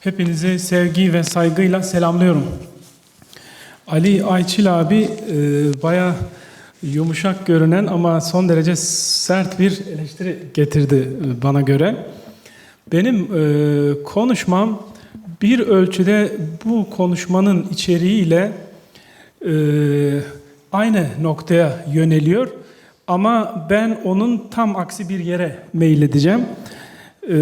Hepinizi sevgi ve saygıyla selamlıyorum. Ali Ayçil abi e, baya yumuşak görünen ama son derece sert bir eleştiri getirdi e, bana göre. Benim e, konuşmam bir ölçüde bu konuşmanın içeriğiyle e, aynı noktaya yöneliyor. Ama ben onun tam aksi bir yere meyledeceğim. E,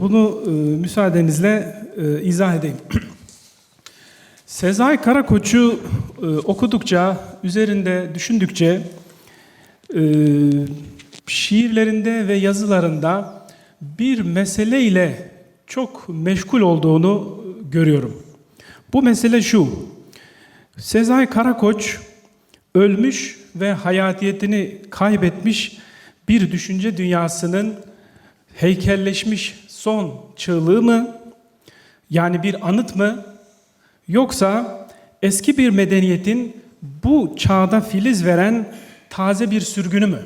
bunu e, müsaadenizle e, izah edeyim. Sezai Karakoç'u e, okudukça, üzerinde düşündükçe, e, şiirlerinde ve yazılarında bir meseleyle çok meşgul olduğunu görüyorum. Bu mesele şu, Sezai Karakoç ölmüş ve hayatiyetini kaybetmiş bir düşünce dünyasının heykelleşmiş son çığlığı mı? Yani bir anıt mı? Yoksa eski bir medeniyetin bu çağda filiz veren taze bir sürgünü mü?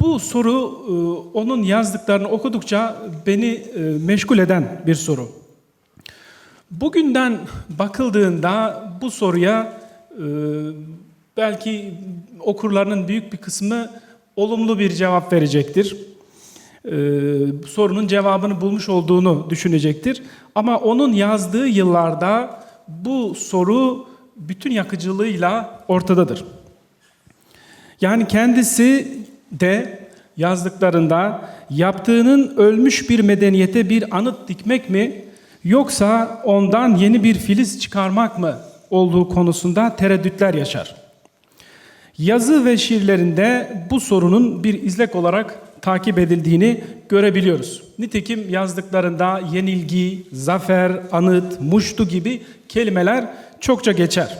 Bu soru e, onun yazdıklarını okudukça beni e, meşgul eden bir soru. Bugünden bakıldığında bu soruya e, belki okurlarının büyük bir kısmı olumlu bir cevap verecektir. Bu sorunun cevabını bulmuş olduğunu düşünecektir. Ama onun yazdığı yıllarda bu soru bütün yakıcılığıyla ortadadır. Yani kendisi de yazdıklarında yaptığının ölmüş bir medeniyete bir anıt dikmek mi yoksa ondan yeni bir filiz çıkarmak mı olduğu konusunda tereddütler yaşar. Yazı ve şiirlerinde bu sorunun bir izlek olarak takip edildiğini görebiliyoruz. Nitekim yazdıklarında yenilgi, zafer, anıt, muştu gibi kelimeler çokça geçer.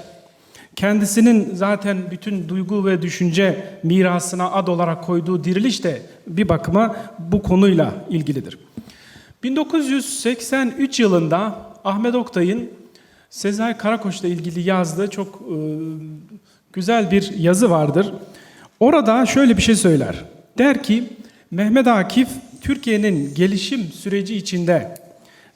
Kendisinin zaten bütün duygu ve düşünce mirasına ad olarak koyduğu diriliş de bir bakıma bu konuyla ilgilidir. 1983 yılında Ahmet Oktay'ın Sezai Karakoç'la ilgili yazdığı çok e, güzel bir yazı vardır. Orada şöyle bir şey söyler. Der ki Mehmet Akif Türkiye'nin gelişim süreci içinde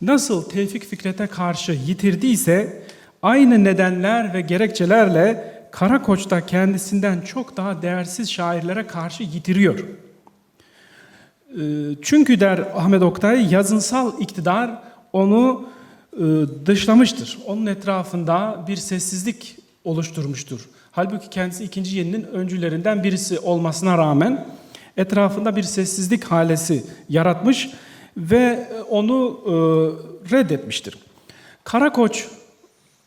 nasıl Tevfik Fikret'e karşı yitirdiyse aynı nedenler ve gerekçelerle Karakoç da kendisinden çok daha değersiz şairlere karşı yitiriyor. Ee, Çünkü der Ahmet Oktay yazınsal iktidar onu e, dışlamıştır. Onun etrafında bir sessizlik oluşturmuştur. Halbuki kendisi ikinci yeninin öncülerinden birisi olmasına rağmen etrafında bir sessizlik halesi yaratmış ve onu e, reddetmiştir. Karakoç,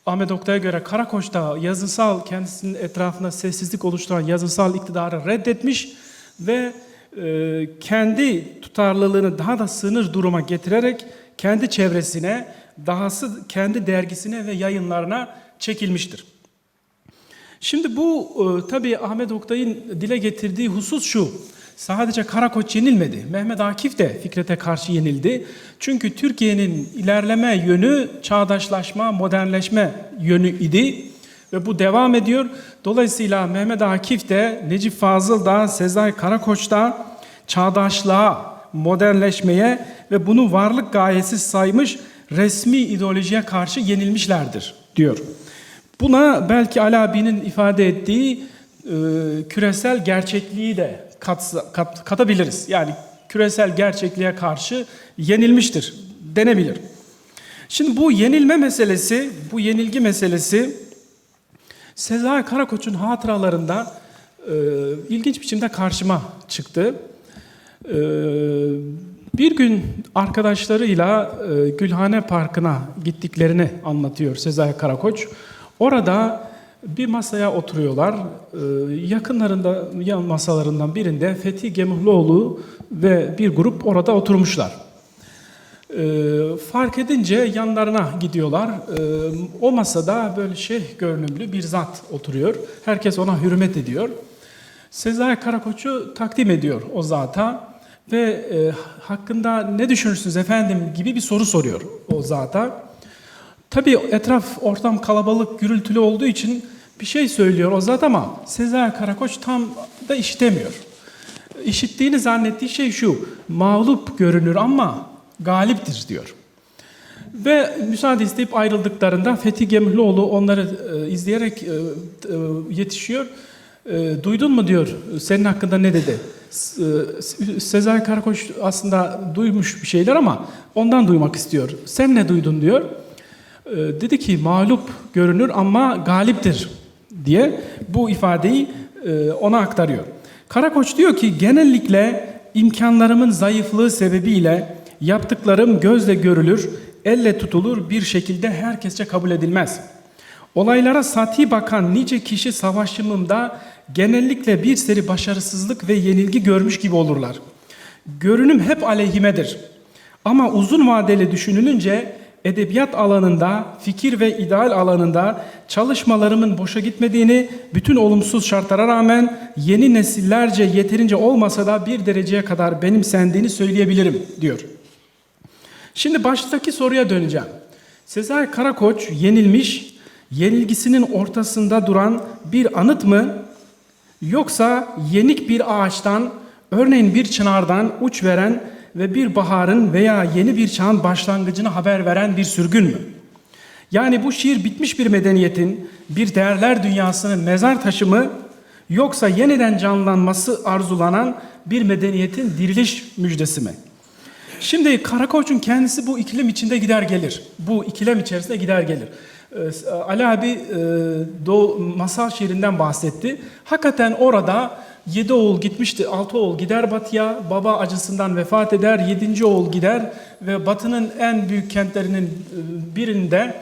Ahmet Oktay'a göre Karakoç da yazısal kendisinin etrafında sessizlik oluşturan yazısal iktidarı reddetmiş ve e, kendi tutarlılığını daha da sınır duruma getirerek kendi çevresine, dahası kendi dergisine ve yayınlarına çekilmiştir. Şimdi bu e, tabii Ahmet Oktay'ın dile getirdiği husus şu. Sadece Karakoç yenilmedi. Mehmet Akif de Fikret'e karşı yenildi. Çünkü Türkiye'nin ilerleme yönü çağdaşlaşma, modernleşme yönü idi. Ve bu devam ediyor. Dolayısıyla Mehmet Akif de, Necip Fazıl da, Sezai Karakoç da çağdaşlığa, modernleşmeye ve bunu varlık gayesi saymış resmi ideolojiye karşı yenilmişlerdir diyor. Buna belki Ali abinin ifade ettiği e, küresel gerçekliği de kat, kat, katabiliriz. Yani küresel gerçekliğe karşı yenilmiştir denebilir. Şimdi bu yenilme meselesi, bu yenilgi meselesi Sezai Karakoç'un hatıralarında e, ilginç biçimde karşıma çıktı. E, bir gün arkadaşlarıyla e, Gülhane Parkı'na gittiklerini anlatıyor Sezai Karakoç. Orada bir masaya oturuyorlar. Ee, yakınlarında, yan masalarından birinde Fethi Gemuhluoğlu ve bir grup orada oturmuşlar. Ee, fark edince yanlarına gidiyorlar. Ee, o masada böyle şeyh görünümlü bir zat oturuyor. Herkes ona hürmet ediyor. Sezai Karakoç'u takdim ediyor o zata ve e, hakkında ne düşünürsünüz efendim gibi bir soru soruyor o zata. Tabii etraf ortam kalabalık, gürültülü olduğu için bir şey söylüyor o zat ama Sezai Karakoç tam da işitemiyor. İşittiğini zannettiği şey şu, mağlup görünür ama galiptir diyor. Ve müsaade isteyip ayrıldıklarında Fethi Gemihloğlu onları e, izleyerek e, e, yetişiyor. Duydun mu diyor, senin hakkında ne dedi? E, Sezai Karakoç aslında duymuş bir şeyler ama ondan duymak istiyor. Sen ne duydun diyor. E, dedi ki mağlup görünür ama galiptir diye bu ifadeyi e, ona aktarıyor. Karakoç diyor ki genellikle imkanlarımın zayıflığı sebebiyle yaptıklarım gözle görülür, elle tutulur bir şekilde herkesçe kabul edilmez. Olaylara sati bakan nice kişi savaşımımda genellikle bir seri başarısızlık ve yenilgi görmüş gibi olurlar. Görünüm hep aleyhimedir. Ama uzun vadeli düşünülünce edebiyat alanında, fikir ve ideal alanında çalışmalarımın boşa gitmediğini, bütün olumsuz şartlara rağmen yeni nesillerce yeterince olmasa da bir dereceye kadar benimsendiğini söyleyebilirim diyor. Şimdi baştaki soruya döneceğim. Sezai Karakoç yenilmiş, yenilgisinin ortasında duran bir anıt mı? Yoksa yenik bir ağaçtan, örneğin bir çınardan uç veren ve bir baharın veya yeni bir çağın başlangıcını haber veren bir sürgün mü? Yani bu şiir bitmiş bir medeniyetin, bir değerler dünyasının mezar taşı mı? Yoksa yeniden canlanması arzulanan bir medeniyetin diriliş müjdesi mi? Şimdi Karakoç'un kendisi bu iklim içinde gider gelir. Bu ikilem içerisinde gider gelir. Ee, Ali abi e, masal şiirinden bahsetti. Hakikaten orada yedi oğul gitmişti. Altı oğul gider batıya. Baba acısından vefat eder. Yedinci oğul gider ve batının en büyük kentlerinin e, birinde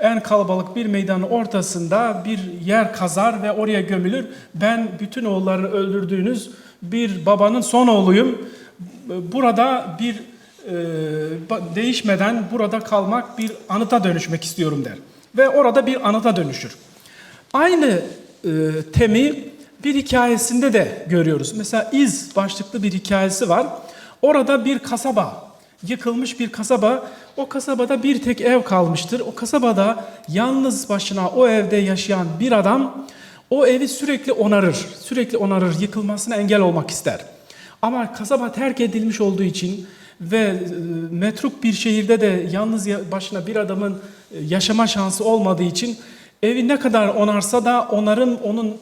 en kalabalık bir meydanın ortasında bir yer kazar ve oraya gömülür. Ben bütün oğullarını öldürdüğünüz bir babanın son oğluyum. Burada bir e, değişmeden burada kalmak bir anıta dönüşmek istiyorum der. Ve orada bir anıta dönüşür. Aynı e, temi bir hikayesinde de görüyoruz. Mesela İz başlıklı bir hikayesi var. Orada bir kasaba, yıkılmış bir kasaba. O kasabada bir tek ev kalmıştır. O kasabada yalnız başına o evde yaşayan bir adam o evi sürekli onarır. Sürekli onarır, yıkılmasına engel olmak ister. Ama kasaba terk edilmiş olduğu için ve e, metruk bir şehirde de yalnız ya- başına bir adamın e, yaşama şansı olmadığı için evi ne kadar onarsa da onarım onun e,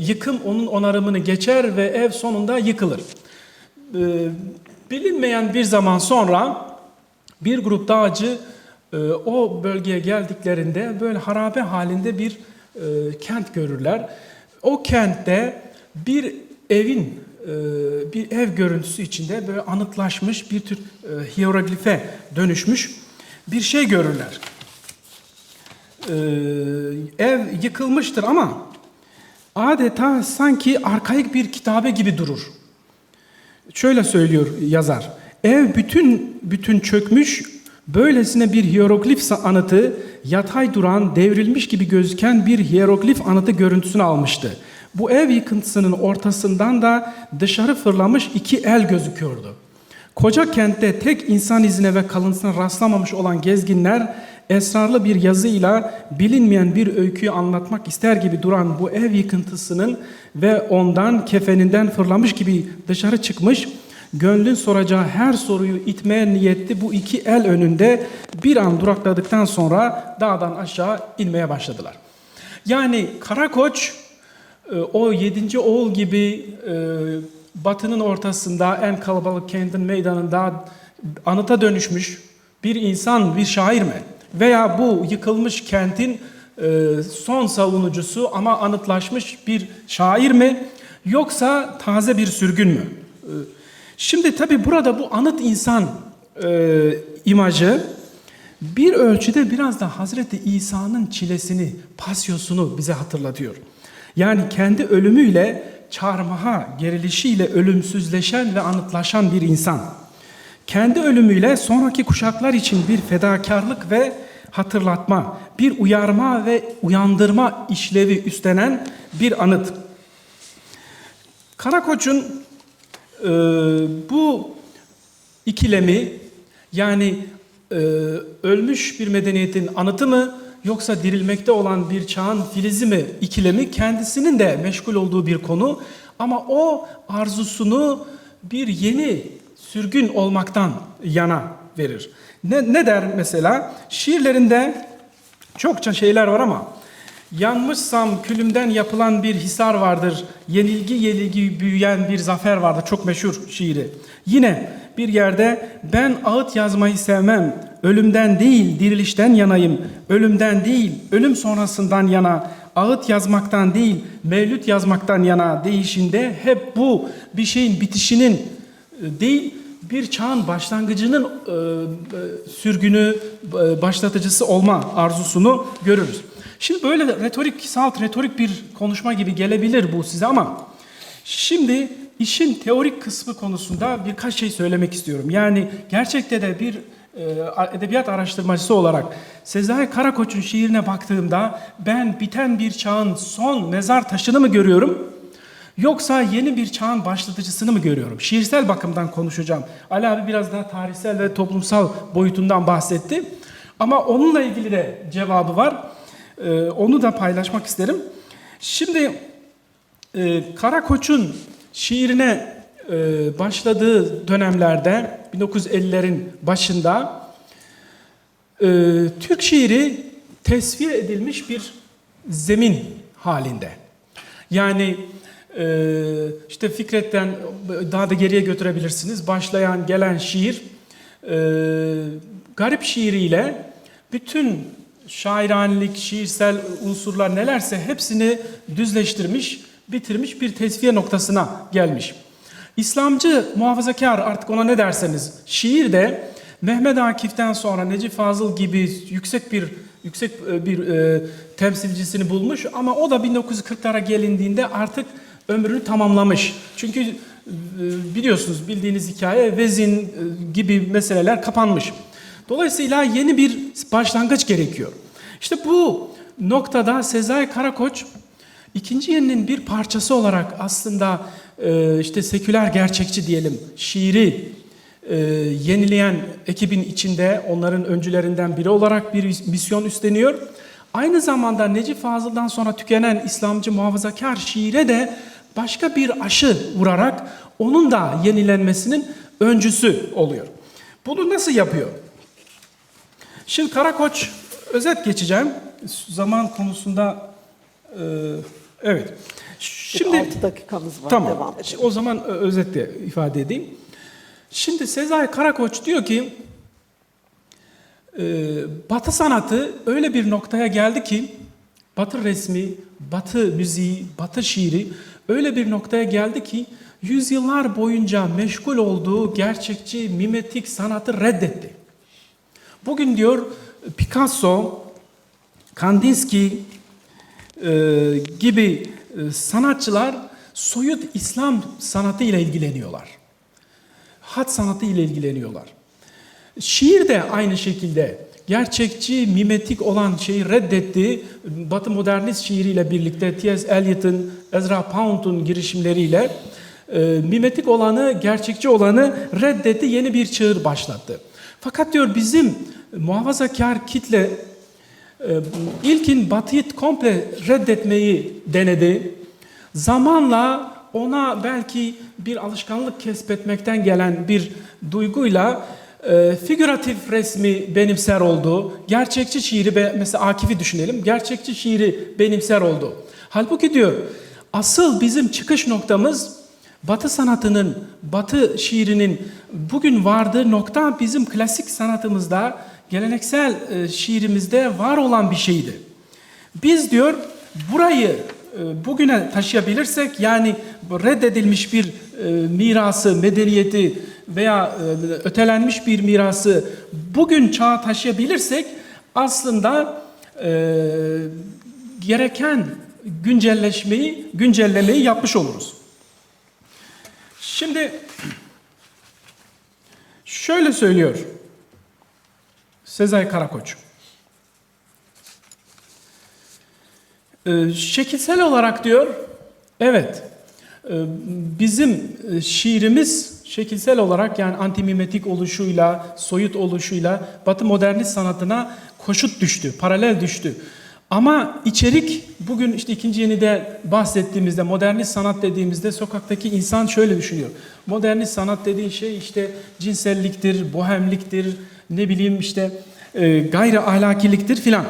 yıkım onun onarımını geçer ve ev sonunda yıkılır. Bilinmeyen bir zaman sonra bir grup dağcı o bölgeye geldiklerinde böyle harabe halinde bir kent görürler. O kentte bir evin bir ev görüntüsü içinde böyle anıtlaşmış bir tür e, hieroglife dönüşmüş bir şey görürler. E, ev yıkılmıştır ama adeta sanki arkaik bir kitabe gibi durur. Şöyle söylüyor yazar. Ev bütün bütün çökmüş, böylesine bir hieroglif anıtı yatay duran, devrilmiş gibi gözüken bir hieroglif anıtı görüntüsünü almıştı. Bu ev yıkıntısının ortasından da dışarı fırlamış iki el gözüküyordu. Koca kentte tek insan izine ve kalıntısına rastlamamış olan gezginler esrarlı bir yazıyla bilinmeyen bir öyküyü anlatmak ister gibi duran bu ev yıkıntısının ve ondan kefeninden fırlamış gibi dışarı çıkmış, gönlün soracağı her soruyu itmeye niyetli bu iki el önünde bir an durakladıktan sonra dağdan aşağı inmeye başladılar. Yani Karakoç o yedinci oğul gibi e, batının ortasında en kalabalık kentin meydanında anıta dönüşmüş bir insan, bir şair mi? Veya bu yıkılmış kentin e, son savunucusu ama anıtlaşmış bir şair mi? Yoksa taze bir sürgün mü? E, Şimdi tabi burada bu anıt insan e, imajı bir ölçüde biraz da Hazreti İsa'nın çilesini, pasyosunu bize hatırlatıyor. Yani kendi ölümüyle çarmıha gerilişiyle ölümsüzleşen ve anıtlaşan bir insan. Kendi ölümüyle sonraki kuşaklar için bir fedakarlık ve hatırlatma, bir uyarma ve uyandırma işlevi üstlenen bir anıt. Karakoç'un e, bu ikilemi yani e, ölmüş bir medeniyetin anıtı mı yoksa dirilmekte olan bir çağın filizi mi ikilemi kendisinin de meşgul olduğu bir konu ama o arzusunu bir yeni sürgün olmaktan yana verir. Ne, ne der mesela? Şiirlerinde çokça şeyler var ama yanmışsam külümden yapılan bir hisar vardır. Yenilgi yenilgi büyüyen bir zafer vardır. Çok meşhur şiiri. Yine bir yerde ben ağıt yazmayı sevmem. Ölümden değil dirilişten yanayım. Ölümden değil ölüm sonrasından yana. Ağıt yazmaktan değil mevlüt yazmaktan yana değişinde hep bu bir şeyin bitişinin e, değil bir çağın başlangıcının e, e, sürgünü başlatıcısı olma arzusunu görürüz. Şimdi böyle retorik, salt retorik bir konuşma gibi gelebilir bu size ama şimdi işin teorik kısmı konusunda birkaç şey söylemek istiyorum. Yani gerçekte de bir e, edebiyat araştırmacısı olarak Sezai Karakoç'un şiirine baktığımda ben biten bir çağın son mezar taşını mı görüyorum? Yoksa yeni bir çağın başlatıcısını mı görüyorum? Şiirsel bakımdan konuşacağım. Ali abi biraz daha tarihsel ve toplumsal boyutundan bahsetti. Ama onunla ilgili de cevabı var. Ee, onu da paylaşmak isterim. Şimdi e, Karakoç'un şiirine e, başladığı dönemlerde 1950'lerin başında e, Türk şiiri tesviye edilmiş bir zemin halinde. Yani e, işte Fikret'ten daha da geriye götürebilirsiniz. Başlayan gelen şiir e, garip şiiriyle bütün şairanilik, şiirsel unsurlar nelerse hepsini düzleştirmiş, bitirmiş bir tesviye noktasına gelmiş. İslamcı muhafazakar artık ona ne derseniz şiir de Mehmet Akif'ten sonra Necip Fazıl gibi yüksek bir yüksek e, bir e, temsilcisini bulmuş ama o da 1940'lara gelindiğinde artık ömrünü tamamlamış. Çünkü e, biliyorsunuz bildiğiniz hikaye vezin e, gibi meseleler kapanmış. Dolayısıyla yeni bir başlangıç gerekiyor. İşte bu noktada Sezai Karakoç ikinci yeninin bir parçası olarak aslında e, işte seküler gerçekçi diyelim şiiri e, yenileyen ekibin içinde onların öncülerinden biri olarak bir misyon üstleniyor. Aynı zamanda Necip Fazıl'dan sonra tükenen İslamcı muhafazakar şiire de başka bir aşı vurarak onun da yenilenmesinin öncüsü oluyor. Bunu nasıl yapıyor? Şimdi Karakoç özet geçeceğim. Zaman konusunda e, evet. Şimdi 6 dakikamız var. Tamam. Devam edelim. O zaman özetle ifade edeyim. Şimdi Sezai Karakoç diyor ki e, Batı sanatı öyle bir noktaya geldi ki Batı resmi, Batı müziği, Batı şiiri öyle bir noktaya geldi ki yüzyıllar boyunca meşgul olduğu gerçekçi mimetik sanatı reddetti. Bugün diyor Picasso, Kandinsky e, gibi e, sanatçılar soyut İslam sanatı ile ilgileniyorlar. Hat sanatı ile ilgileniyorlar. Şiir de aynı şekilde gerçekçi, mimetik olan şeyi reddetti. Batı modernist şiiriyle birlikte T.S. Eliot'ın, Ezra Pound'un girişimleriyle e, mimetik olanı, gerçekçi olanı reddetti, yeni bir çığır başlattı. Fakat diyor bizim muhafazakar kitle ilkin Batı'yı komple reddetmeyi denedi. Zamanla ona belki bir alışkanlık kesbetmekten gelen bir duyguyla e, figüratif resmi benimser oldu. Gerçekçi şiiri, mesela Akif'i düşünelim, gerçekçi şiiri benimser oldu. Halbuki diyor, asıl bizim çıkış noktamız Batı sanatının, Batı şiirinin bugün vardığı nokta bizim klasik sanatımızda, geleneksel e, şiirimizde var olan bir şeydi. Biz diyor burayı e, bugüne taşıyabilirsek yani reddedilmiş bir e, mirası, medeniyeti veya e, ötelenmiş bir mirası bugün çağa taşıyabilirsek aslında gereken güncelleşmeyi, güncellemeyi yapmış oluruz. Şimdi şöyle söylüyor Sezai Karakoç. Ee, şekilsel olarak diyor, evet e, bizim e, şiirimiz şekilsel olarak yani antimimetik oluşuyla, soyut oluşuyla Batı modernist sanatına koşut düştü, paralel düştü. Ama içerik bugün işte ikinci yenide bahsettiğimizde modernist sanat dediğimizde sokaktaki insan şöyle düşünüyor. Modernist sanat dediğin şey işte cinselliktir, bohemliktir, ne bileyim işte e, gayri ahlakiliktir filan.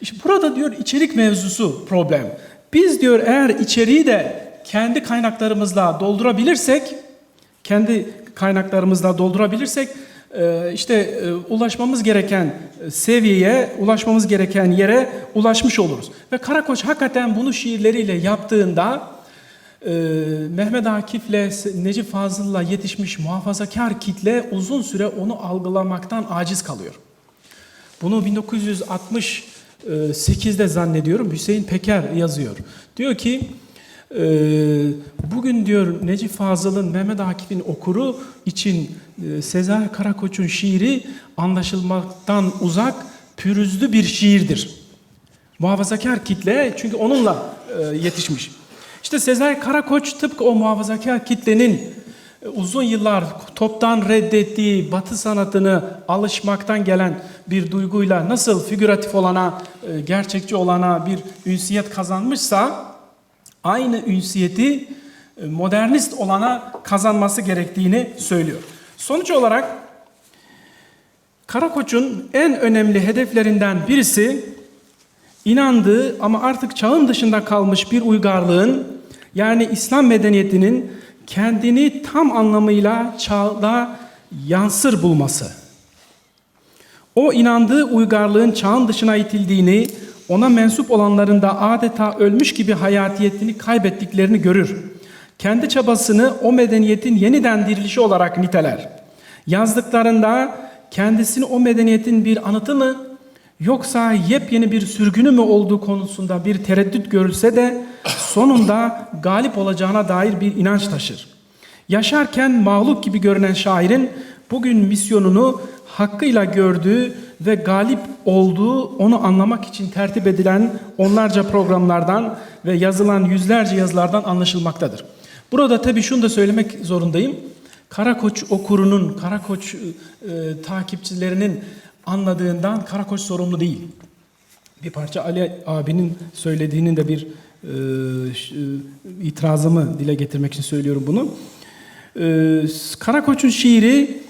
İşte burada diyor içerik mevzusu problem. Biz diyor eğer içeriği de kendi kaynaklarımızla doldurabilirsek, kendi kaynaklarımızla doldurabilirsek e, işte e, ulaşmamız gereken seviyeye, ulaşmamız gereken yere ulaşmış oluruz. Ve Karakoç hakikaten bunu şiirleriyle yaptığında e, Mehmet Akif'le Necip Fazıl'la yetişmiş muhafazakar kitle uzun süre onu algılamaktan aciz kalıyor. Bunu 1968'de zannediyorum Hüseyin Peker yazıyor. Diyor ki e, bugün diyor Necip Fazıl'ın Mehmet Akif'in okuru için e, Sezai Karakoç'un şiiri anlaşılmaktan uzak pürüzlü bir şiirdir. Muhafazakar kitle çünkü onunla e, yetişmiş. İşte Sezai Karakoç tıpkı o muhafazakar kitlenin e, uzun yıllar toptan reddettiği batı sanatını alışmaktan gelen bir duyguyla nasıl figüratif olana, e, gerçekçi olana bir ünsiyet kazanmışsa aynı ünsiyeti e, modernist olana kazanması gerektiğini söylüyor. Sonuç olarak Karakoç'un en önemli hedeflerinden birisi inandığı ama artık çağın dışında kalmış bir uygarlığın yani İslam medeniyetinin kendini tam anlamıyla çağda yansır bulması. O inandığı uygarlığın çağın dışına itildiğini, ona mensup olanların da adeta ölmüş gibi hayatiyetini kaybettiklerini görür. Kendi çabasını o medeniyetin yeniden dirilişi olarak niteler. Yazdıklarında kendisini o medeniyetin bir anıtı mı yoksa yepyeni bir sürgünü mü olduğu konusunda bir tereddüt görülse de sonunda galip olacağına dair bir inanç taşır. Yaşarken mağlup gibi görünen şairin bugün misyonunu hakkıyla gördüğü ve galip olduğu onu anlamak için tertip edilen onlarca programlardan ve yazılan yüzlerce yazılardan anlaşılmaktadır. Burada tabii şunu da söylemek zorundayım. Karakoç okurunun, Karakoç e, takipçilerinin anladığından Karakoç sorumlu değil. Bir parça Ali abinin söylediğinin de bir e, e, itirazımı dile getirmek için söylüyorum bunu. E, Karakoç'un şiiri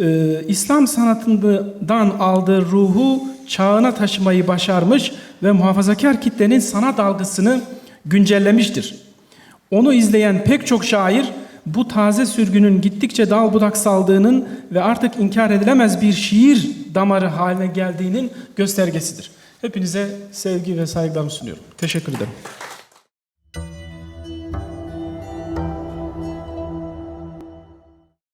e, İslam sanatından aldığı ruhu çağına taşımayı başarmış ve muhafazakar kitlenin sanat algısını güncellemiştir. Onu izleyen pek çok şair bu taze sürgünün gittikçe dal budak saldığının ve artık inkar edilemez bir şiir damarı haline geldiğinin göstergesidir. Hepinize sevgi ve saygılarımı sunuyorum. Teşekkür ederim.